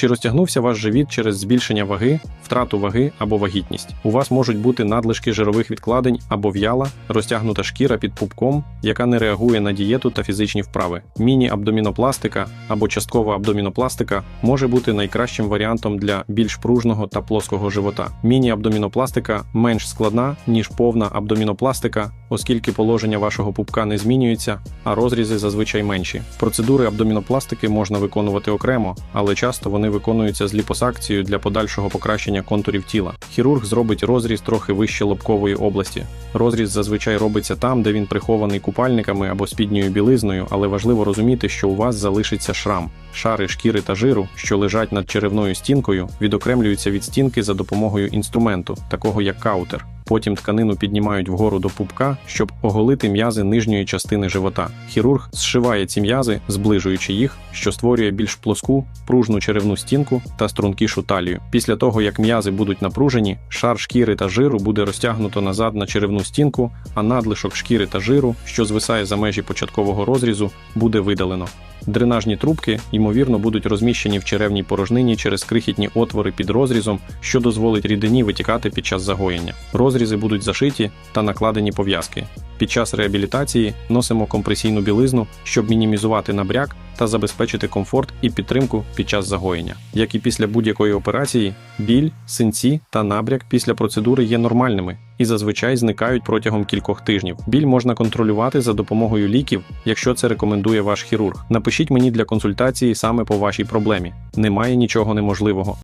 Чи розтягнувся ваш живіт через збільшення ваги, втрату ваги або вагітність? У вас можуть бути надлишки жирових відкладень або в'яла, розтягнута шкіра під пупком, яка не реагує на дієту та фізичні вправи. Міні-абдомінопластика або часткова абдомінопластика може бути найкращим варіантом для більш пружного та плоского живота. Міні-абдомінопластика менш складна, ніж повна абдомінопластика, оскільки положення вашого пупка не змінюється, а розрізи зазвичай менші. Процедури абдомінопластики можна виконувати окремо, але часто вони виконуються з ліпосакцією для подальшого покращення контурів тіла. Хірург зробить розріз трохи вище лобкової області. Розріз зазвичай робиться там, де він прихований купальниками або спідньою білизною, але важливо розуміти, що у вас залишиться шрам. Шари шкіри та жиру, що лежать над черевною стінкою, відокремлюються від стінки за допомогою інструменту, такого як каутер. Потім тканину піднімають вгору до пупка, щоб оголити м'язи нижньої частини живота. Хірург зшиває ці м'язи, зближуючи їх, що створює більш плоску, пружну черевну стінку та стрункішу талію. Після того, як м'язи будуть напружені, шар шкіри та жиру буде розтягнуто назад на черевну стінку, а надлишок шкіри та жиру, що звисає за межі початкового розрізу, буде видалено. Дренажні трубки, ймовірно, будуть розміщені в черевній порожнині через крихітні отвори під розрізом, що дозволить рідині витікати під час загоєння. Розрізи будуть зашиті та накладені пов'язки. Під час реабілітації носимо компресійну білизну, щоб мінімізувати набряк та забезпечити комфорт і підтримку під час загоєння. Як і після будь-якої операції, біль, синці та набряк після процедури є нормальними і зазвичай зникають протягом кількох тижнів. Біль можна контролювати за допомогою ліків, якщо це рекомендує ваш хірург. Напишіть мені для консультації саме по вашій проблемі. Немає нічого неможливого.